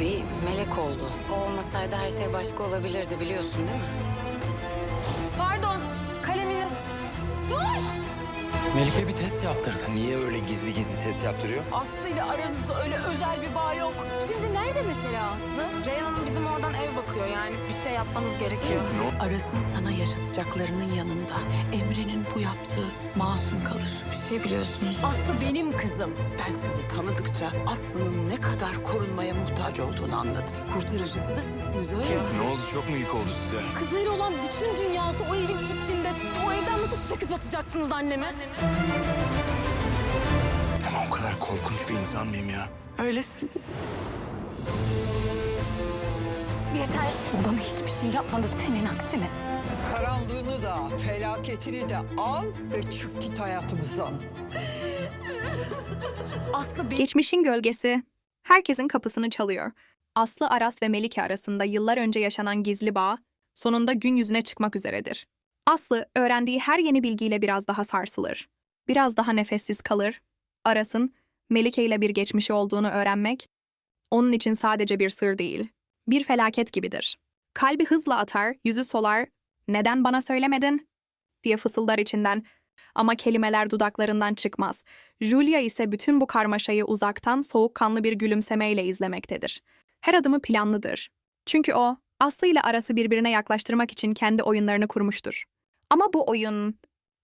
Bir melek oldu. O olmasaydı her şey başka olabilirdi biliyorsun değil mi? Melike bir test yaptırdı. Niye öyle gizli gizli test yaptırıyor? Aslı ile aranızda öyle özel bir bağ yok. Şimdi nerede mesela Aslı? Reyhan Hanım bizim oradan ev bakıyor yani bir şey yapmanız gerekiyor. Aras'ın sana yaşatacaklarının yanında Emre'nin bu yaptığı masum kalır. Bir şey biliyorsunuz. Aslı benim kızım. Ben sizi tanıdıkça Aslı'nın ne kadar korunmaya muhtaç olduğunu anladım. Kurtarıcısı da sizsiniz öyle mi? Ne oldu çok mu yük oldu size? Kızıyla olan bütün dünyası o evin içinde. O evden nasıl söküp atacaksınız annemi? Ama o kadar korkunç bir insan mıyım ya? Öylesin. Yeter. O bana hiçbir şey yapmadı senin aksine. Karanlığını da, felaketini de al ve çık git hayatımızdan. Aslı benim... Geçmişin gölgesi herkesin kapısını çalıyor. Aslı Aras ve Melike arasında yıllar önce yaşanan gizli bağ sonunda gün yüzüne çıkmak üzeredir. Aslı öğrendiği her yeni bilgiyle biraz daha sarsılır. Biraz daha nefessiz kalır. Aras'ın Melike ile bir geçmişi olduğunu öğrenmek onun için sadece bir sır değil, bir felaket gibidir. Kalbi hızla atar, yüzü solar, "Neden bana söylemedin?" diye fısıldar içinden ama kelimeler dudaklarından çıkmaz. Julia ise bütün bu karmaşayı uzaktan soğukkanlı bir gülümsemeyle izlemektedir. Her adımı planlıdır. Çünkü o, Aslı ile arası birbirine yaklaştırmak için kendi oyunlarını kurmuştur. Ama bu oyun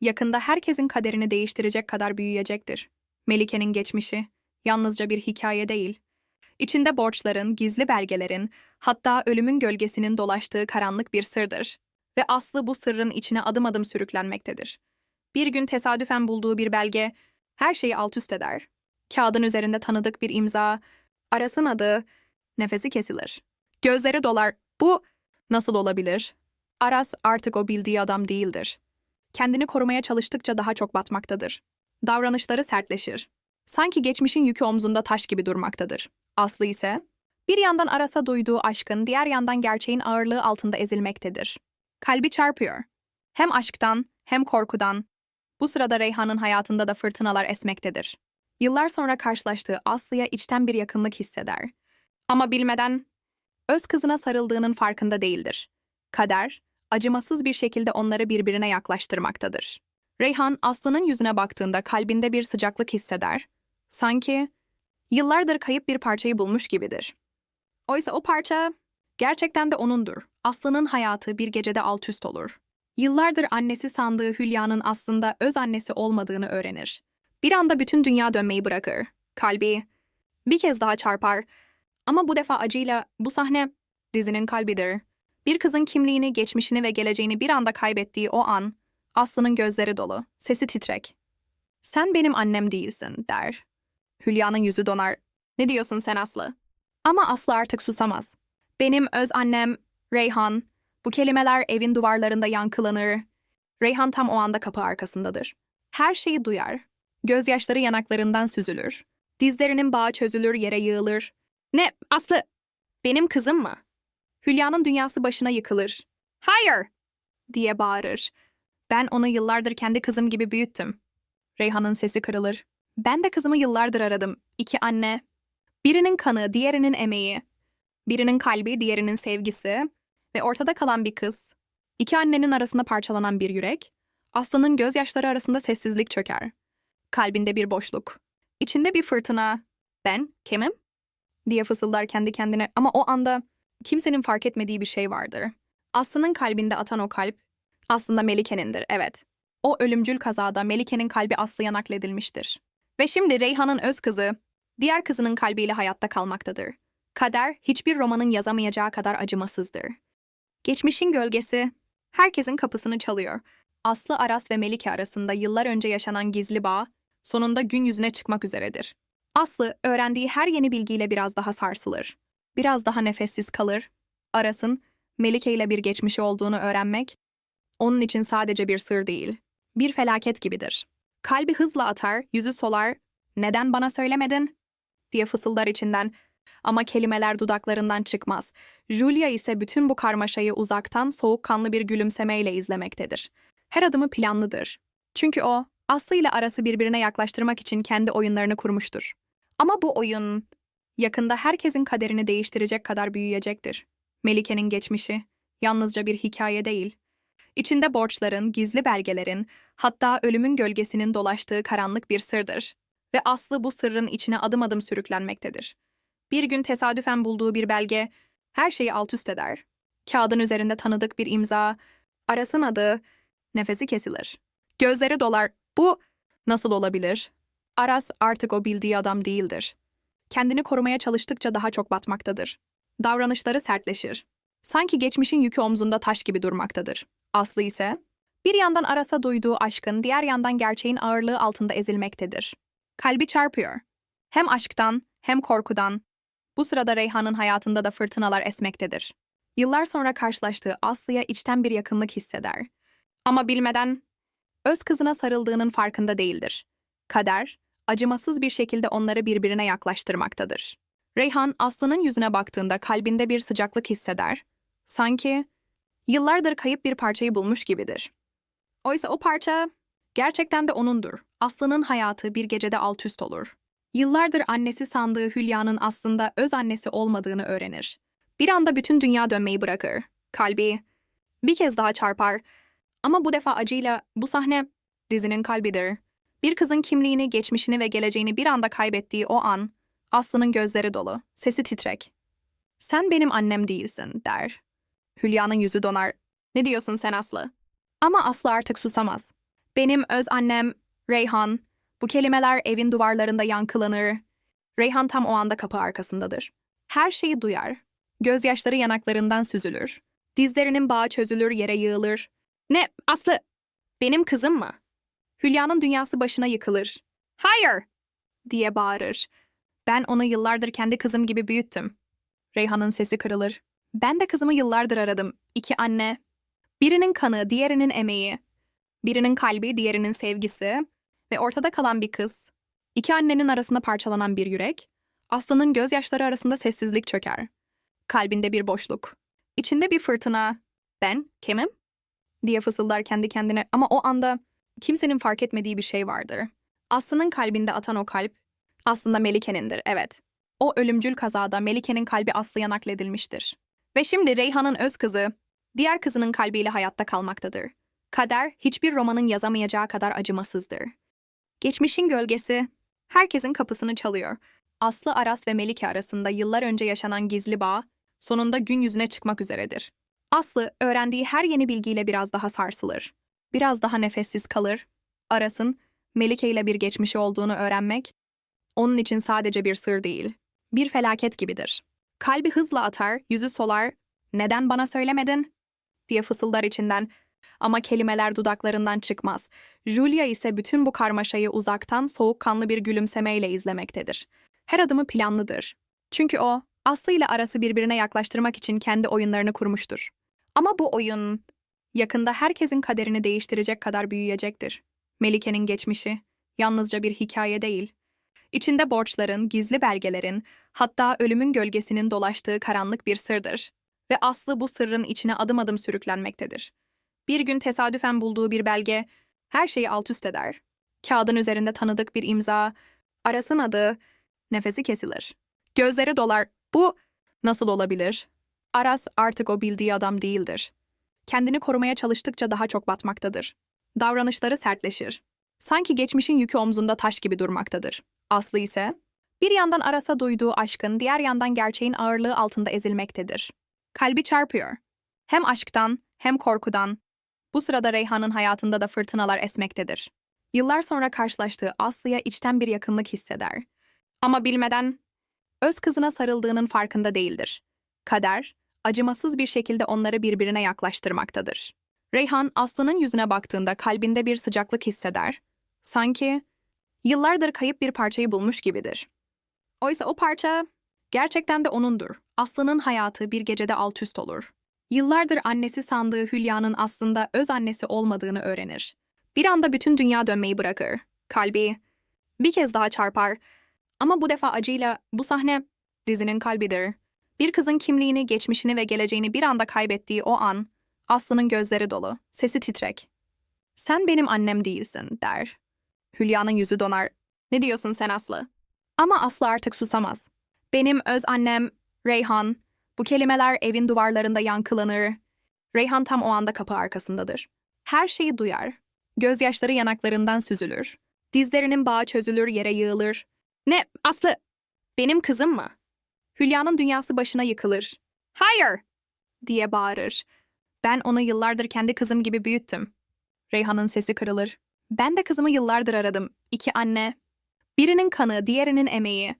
yakında herkesin kaderini değiştirecek kadar büyüyecektir. Melike'nin geçmişi yalnızca bir hikaye değil. İçinde borçların, gizli belgelerin, hatta ölümün gölgesinin dolaştığı karanlık bir sırdır. Ve Aslı bu sırrın içine adım adım sürüklenmektedir. Bir gün tesadüfen bulduğu bir belge her şeyi alt üst eder. Kağıdın üzerinde tanıdık bir imza, Aras'ın adı, nefesi kesilir. Gözleri dolar. Bu nasıl olabilir? Aras artık o bildiği adam değildir. Kendini korumaya çalıştıkça daha çok batmaktadır. Davranışları sertleşir. Sanki geçmişin yükü omzunda taş gibi durmaktadır. Aslı ise bir yandan Aras'a duyduğu aşkın, diğer yandan gerçeğin ağırlığı altında ezilmektedir. Kalbi çarpıyor. Hem aşktan hem korkudan, bu sırada Reyhan'ın hayatında da fırtınalar esmektedir. Yıllar sonra karşılaştığı Aslı'ya içten bir yakınlık hisseder. Ama bilmeden öz kızına sarıldığının farkında değildir. Kader, acımasız bir şekilde onları birbirine yaklaştırmaktadır. Reyhan Aslı'nın yüzüne baktığında kalbinde bir sıcaklık hisseder. Sanki yıllardır kayıp bir parçayı bulmuş gibidir. Oysa o parça gerçekten de onundur. Aslı'nın hayatı bir gecede alt üst olur. Yıllardır annesi sandığı Hülya'nın aslında öz annesi olmadığını öğrenir. Bir anda bütün dünya dönmeyi bırakır. Kalbi bir kez daha çarpar. Ama bu defa acıyla bu sahne dizinin kalbidir. Bir kızın kimliğini, geçmişini ve geleceğini bir anda kaybettiği o an Aslı'nın gözleri dolu, sesi titrek. Sen benim annem değilsin der. Hülya'nın yüzü donar. Ne diyorsun sen Aslı? Ama Aslı artık susamaz. Benim öz annem Reyhan, bu kelimeler evin duvarlarında yankılanır. Reyhan tam o anda kapı arkasındadır. Her şeyi duyar. Gözyaşları yanaklarından süzülür. Dizlerinin bağı çözülür, yere yığılır. Ne, Aslı? Benim kızım mı? Hülya'nın dünyası başına yıkılır. Hayır! diye bağırır. Ben onu yıllardır kendi kızım gibi büyüttüm. Reyhan'ın sesi kırılır. Ben de kızımı yıllardır aradım. İki anne. Birinin kanı, diğerinin emeği. Birinin kalbi, diğerinin sevgisi ve ortada kalan bir kız, iki annenin arasında parçalanan bir yürek, Aslı'nın gözyaşları arasında sessizlik çöker. Kalbinde bir boşluk. İçinde bir fırtına. Ben kimim? diye fısıldar kendi kendine ama o anda kimsenin fark etmediği bir şey vardır. Aslı'nın kalbinde atan o kalp aslında Melike'nindir, evet. O ölümcül kazada Melike'nin kalbi Aslı'ya nakledilmiştir. Ve şimdi Reyhan'ın öz kızı, diğer kızının kalbiyle hayatta kalmaktadır. Kader hiçbir romanın yazamayacağı kadar acımasızdır. Geçmişin gölgesi herkesin kapısını çalıyor. Aslı Aras ve Melike arasında yıllar önce yaşanan gizli bağ sonunda gün yüzüne çıkmak üzeredir. Aslı öğrendiği her yeni bilgiyle biraz daha sarsılır. Biraz daha nefessiz kalır. Aras'ın Melike ile bir geçmişi olduğunu öğrenmek onun için sadece bir sır değil, bir felaket gibidir. Kalbi hızla atar, yüzü solar, "Neden bana söylemedin?" diye fısıldar içinden ama kelimeler dudaklarından çıkmaz. Julia ise bütün bu karmaşayı uzaktan soğukkanlı bir gülümsemeyle izlemektedir. Her adımı planlıdır. Çünkü o, Aslı ile arası birbirine yaklaştırmak için kendi oyunlarını kurmuştur. Ama bu oyun yakında herkesin kaderini değiştirecek kadar büyüyecektir. Melike'nin geçmişi yalnızca bir hikaye değil. İçinde borçların, gizli belgelerin, hatta ölümün gölgesinin dolaştığı karanlık bir sırdır. Ve Aslı bu sırrın içine adım adım sürüklenmektedir. Bir gün tesadüfen bulduğu bir belge her şeyi alt üst eder. Kağıdın üzerinde tanıdık bir imza, Aras'ın adı, nefesi kesilir. Gözleri dolar. Bu nasıl olabilir? Aras artık o bildiği adam değildir. Kendini korumaya çalıştıkça daha çok batmaktadır. Davranışları sertleşir. Sanki geçmişin yükü omzunda taş gibi durmaktadır. Aslı ise bir yandan Aras'a duyduğu aşkın, diğer yandan gerçeğin ağırlığı altında ezilmektedir. Kalbi çarpıyor. Hem aşktan hem korkudan. Bu sırada Reyhan'ın hayatında da fırtınalar esmektedir. Yıllar sonra karşılaştığı Aslı'ya içten bir yakınlık hisseder. Ama bilmeden öz kızına sarıldığının farkında değildir. Kader, acımasız bir şekilde onları birbirine yaklaştırmaktadır. Reyhan Aslı'nın yüzüne baktığında kalbinde bir sıcaklık hisseder. Sanki yıllardır kayıp bir parçayı bulmuş gibidir. Oysa o parça gerçekten de onundur. Aslı'nın hayatı bir gecede alt üst olur. Yıllardır annesi sandığı Hülya'nın aslında öz annesi olmadığını öğrenir. Bir anda bütün dünya dönmeyi bırakır. Kalbi bir kez daha çarpar. Ama bu defa acıyla bu sahne dizinin kalbidir. Bir kızın kimliğini, geçmişini ve geleceğini bir anda kaybettiği o an, Aslı'nın gözleri dolu, sesi titrek. Sen benim annem değilsin, der. Hülya'nın yüzü donar. Ne diyorsun sen Aslı? Ama Aslı artık susamaz. Benim öz annem, Reyhan. Bu kelimeler evin duvarlarında yankılanır. Reyhan tam o anda kapı arkasındadır. Her şeyi duyar. Gözyaşları yanaklarından süzülür. Dizlerinin bağı çözülür, yere yığılır. Ne, Aslı? Benim kızım mı? Hülya'nın dünyası başına yıkılır. Hayır! diye bağırır. Ben onu yıllardır kendi kızım gibi büyüttüm. Reyhan'ın sesi kırılır. Ben de kızımı yıllardır aradım. İki anne. Birinin kanı, diğerinin emeği. Birinin kalbi, diğerinin sevgisi. Ve ortada kalan bir kız. İki annenin arasında parçalanan bir yürek. Aslı'nın gözyaşları arasında sessizlik çöker. Kalbinde bir boşluk. İçinde bir fırtına. Ben kimim? diye fısıldar kendi kendine ama o anda kimsenin fark etmediği bir şey vardır. Aslı'nın kalbinde atan o kalp aslında Melike'nindir, evet. O ölümcül kazada Melike'nin kalbi Aslı'ya nakledilmiştir. Ve şimdi Reyhan'ın öz kızı, diğer kızının kalbiyle hayatta kalmaktadır. Kader, hiçbir romanın yazamayacağı kadar acımasızdır. Geçmişin gölgesi, herkesin kapısını çalıyor. Aslı Aras ve Melike arasında yıllar önce yaşanan gizli bağ, sonunda gün yüzüne çıkmak üzeredir. Aslı, öğrendiği her yeni bilgiyle biraz daha sarsılır. Biraz daha nefessiz kalır. Aras'ın, Melike ile bir geçmişi olduğunu öğrenmek, onun için sadece bir sır değil, bir felaket gibidir. Kalbi hızla atar, yüzü solar, neden bana söylemedin? diye fısıldar içinden. Ama kelimeler dudaklarından çıkmaz. Julia ise bütün bu karmaşayı uzaktan soğukkanlı bir gülümsemeyle izlemektedir. Her adımı planlıdır. Çünkü o, Aslı ile arası birbirine yaklaştırmak için kendi oyunlarını kurmuştur. Ama bu oyun yakında herkesin kaderini değiştirecek kadar büyüyecektir. Melike'nin geçmişi yalnızca bir hikaye değil. İçinde borçların, gizli belgelerin, hatta ölümün gölgesinin dolaştığı karanlık bir sırdır. Ve Aslı bu sırrın içine adım adım sürüklenmektedir. Bir gün tesadüfen bulduğu bir belge her şeyi alt üst eder. Kağıdın üzerinde tanıdık bir imza, Aras'ın adı, nefesi kesilir. Gözleri dolar. Bu nasıl olabilir? Aras artık o bildiği adam değildir. Kendini korumaya çalıştıkça daha çok batmaktadır. Davranışları sertleşir. Sanki geçmişin yükü omzunda taş gibi durmaktadır. Aslı ise bir yandan Aras'a duyduğu aşkın, diğer yandan gerçeğin ağırlığı altında ezilmektedir. Kalbi çarpıyor. Hem aşktan hem korkudan. Bu sırada Reyhan'ın hayatında da fırtınalar esmektedir. Yıllar sonra karşılaştığı Aslı'ya içten bir yakınlık hisseder. Ama bilmeden öz kızına sarıldığının farkında değildir. Kader, acımasız bir şekilde onları birbirine yaklaştırmaktadır. Reyhan Aslı'nın yüzüne baktığında kalbinde bir sıcaklık hisseder. Sanki yıllardır kayıp bir parçayı bulmuş gibidir. Oysa o parça gerçekten de onundur. Aslı'nın hayatı bir gecede alt üst olur. Yıllardır annesi sandığı Hülya'nın aslında öz annesi olmadığını öğrenir. Bir anda bütün dünya dönmeyi bırakır. Kalbi bir kez daha çarpar. Ama bu defa acıyla bu sahne dizinin kalbidir. Bir kızın kimliğini, geçmişini ve geleceğini bir anda kaybettiği o an, Aslı'nın gözleri dolu, sesi titrek. Sen benim annem değilsin, der. Hülya'nın yüzü donar. Ne diyorsun sen Aslı? Ama Aslı artık susamaz. Benim öz annem Reyhan. Bu kelimeler evin duvarlarında yankılanır. Reyhan tam o anda kapı arkasındadır. Her şeyi duyar. Gözyaşları yanaklarından süzülür. Dizlerinin bağı çözülür, yere yığılır. Ne, Aslı? Benim kızım mı? Hülya'nın dünyası başına yıkılır. Hayır! diye bağırır. Ben onu yıllardır kendi kızım gibi büyüttüm. Reyhan'ın sesi kırılır. Ben de kızımı yıllardır aradım. İki anne. Birinin kanı, diğerinin emeği.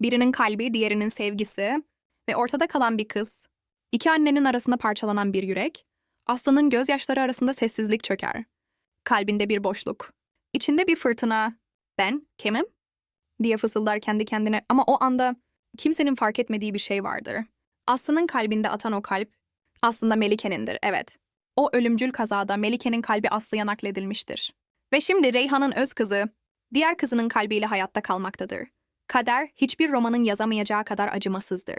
Birinin kalbi, diğerinin sevgisi. Ve ortada kalan bir kız. İki annenin arasında parçalanan bir yürek. Aslı'nın gözyaşları arasında sessizlik çöker. Kalbinde bir boşluk. İçinde bir fırtına. Ben kimim? diye fısıldar kendi kendine ama o anda kimsenin fark etmediği bir şey vardır. Aslı'nın kalbinde atan o kalp aslında Melike'nindir, evet. O ölümcül kazada Melike'nin kalbi Aslı'ya nakledilmiştir. Ve şimdi Reyhan'ın öz kızı, diğer kızının kalbiyle hayatta kalmaktadır. Kader hiçbir romanın yazamayacağı kadar acımasızdır.